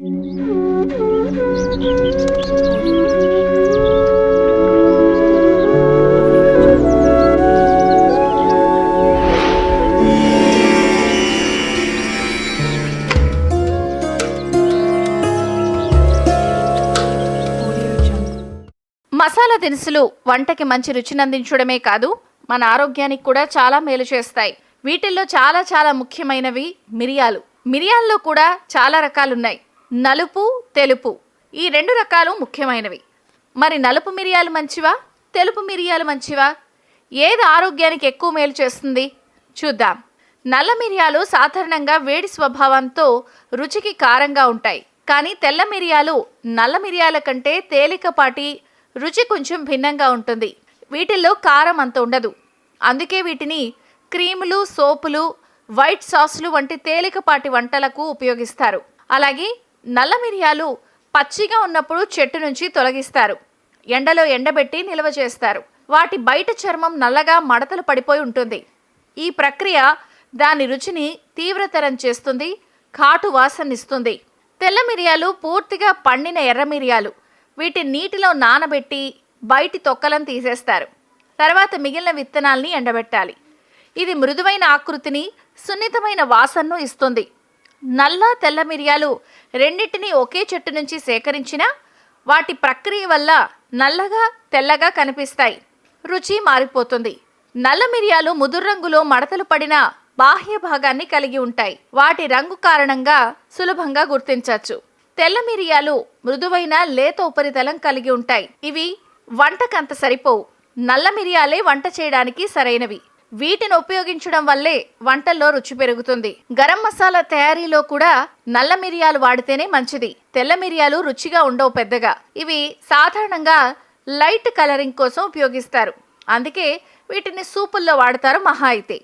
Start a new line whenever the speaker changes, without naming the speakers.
మసాలా దినుసులు వంటకి మంచి రుచిని అందించడమే కాదు మన ఆరోగ్యానికి కూడా చాలా మేలు చేస్తాయి. వీటిల్లో చాలా చాలా ముఖ్యమైనవి మిరియాలు. మిరియాల్లో కూడా చాలా రకాలున్నాయి. నలుపు తెలుపు ఈ రెండు రకాలు ముఖ్యమైనవి. మరి నలుపు మిరియాలు మంచివా? తెలుపు మిరియాలు మంచివా? ఏది ఆరోగ్యానికి ఎక్కువ మేలు చేస్తుంది? చూద్దాం. నల్ల మిరియాలు సాధారణంగా వేడి స్వభావంతో రుచికి కారంగా ఉంటాయి. కానీ తెల్ల మిరియాలు నల్ల మిరియాల కంటే తేలికపాటి రుచి కొంచెం భిన్నంగా ఉంటుంది. వీటిల్లో కారం అంత ఉండదు. అందుకే వీటిని క్రీములు సోపులు వైట్ సాసులు వంటి తేలికపాటి వంటలకు ఉపయోగిస్తారు. అలాగే నల్ల మిరియాలు పచ్చిగా ఉన్నప్పుడు చెట్టు నుంచి తొలగిస్తారు. ఎండలో ఎండబెట్టి నిల్వ చేస్తారు. వాటి బయట చర్మం నల్లగా మడతలు పడిపోయి ఉంటుంది. ఈ ప్రక్రియ దాని రుచిని తీవ్రతరం చేస్తుంది ఘాటు వాసనిస్తుంది. తెల్ల మిరియాలు పూర్తిగా పండిన ఎర్ర మిరియాలు. వీటి నీటిలో నానబెట్టి బయటి తొక్కలను తీసేస్తారు. తర్వాత మిగిలిన విత్తనాల్ని ఎండబెట్టాలి. ఇది మృదువైన ఆకృతిని సున్నితమైన వాసనను ఇస్తుంది. నల్ల తెల్ల మిరియాలు రెండింటినీ ఒకే చెట్టు నుంచి సేకరించినా వాటి ప్రక్రియ వల్ల నల్లగా తెల్లగా కనిపిస్తాయి. రుచి మారిపోతుంది. నల్ల మిరియాలు ముదురు రంగులో మడతలు పడిన బాహ్య భాగాన్ని కలిగి ఉంటాయి. వాటి రంగు కారణంగా సులభంగా గుర్తించవచ్చు. తెల్ల మిరియాలు మృదువైన లేత ఉపరితలం కలిగి ఉంటాయి. ఇవి వంటకంత సరిపోవు. నల్ల మిరియాలే వంట చేయడానికి సరైనవి. వీటిని ఉపయోగించడం వల్లే వంటల్లో రుచి పెరుగుతుంది. గరం మసాలా తయారీలో కూడా నల్ల మిరియాలు వాడితేనే మంచిది. తెల్ల మిరియాలు రుచిగా ఉండవు పెద్దగా. ఇవి సాధారణంగా లైట్ కలరింగ్ కోసం ఉపయోగిస్తారు. అందుకే వీటిని సూపుల్లో వాడతారు మహా అయితే.